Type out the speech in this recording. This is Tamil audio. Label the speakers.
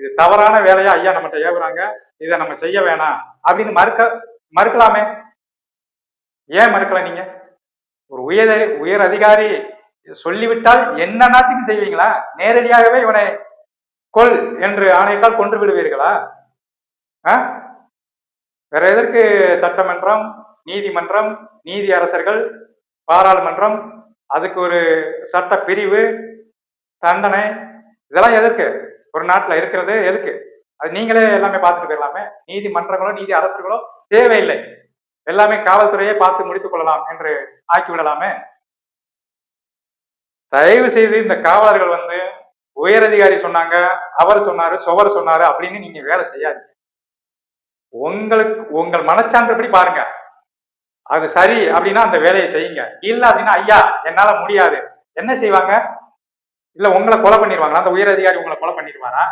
Speaker 1: இது தவறான வேலையா ஐயா நம்மகிட்ட ஏவுறாங்க இதை நம்ம செய்ய வேணாம். அப்படின்னு மறுக்க மறுக்கலாமே. ஏன் மறுக்கல நீங்க? ஒரு உயர் உயர் அதிகாரி சொல்லிவிட்டால் என்ன நாட்டுக்கு செய்வீங்களா? நேரடியாகவே இவனை கொல் என்று ஆணையத்தால் கொன்று விடுவீர்களா? ஆ? வேற எதற்கு சட்டமன்றம் நீதிமன்றம் நீதி அரசர்கள் பாராளுமன்றம் அதுக்கு ஒரு சட்ட பிரிவு தண்டனை இதெல்லாம் எதற்கு? ஒரு நாட்டுல இருக்கிறது எதுக்கு? அது நீங்களே எல்லாமே பார்த்துட்டு போயிடலாமே. நீதிமன்றங்களோ நீதி அரசுகளோ தேவையில்லை. எல்லாமே காவல்துறையே பார்த்து முடித்துக் கொள்ளலாம் என்று ஆக்கி விடலாமே. தயவு செய்து இந்த காவலர்கள் வந்து உயரதிகாரி சொன்னாங்க அவர் சொன்னாரு சுவர் சொன்னாரு அப்படின்னு நீங்க வேலை செய்யாது உங்களுக்கு உங்கள் மனச்சான்றபடி பாருங்க. அது சரி அப்படின்னா அந்த வேலையை செய்யுங்க. இல்ல அப்படின்னா ஐயா என்னால முடியாது. என்ன செய்வாங்க? இல்ல உங்களை கொலை பண்ணிடுவாங்களா? அந்த உயர் அதிகாரி உங்களை கொலை பண்ணிடுவாரா?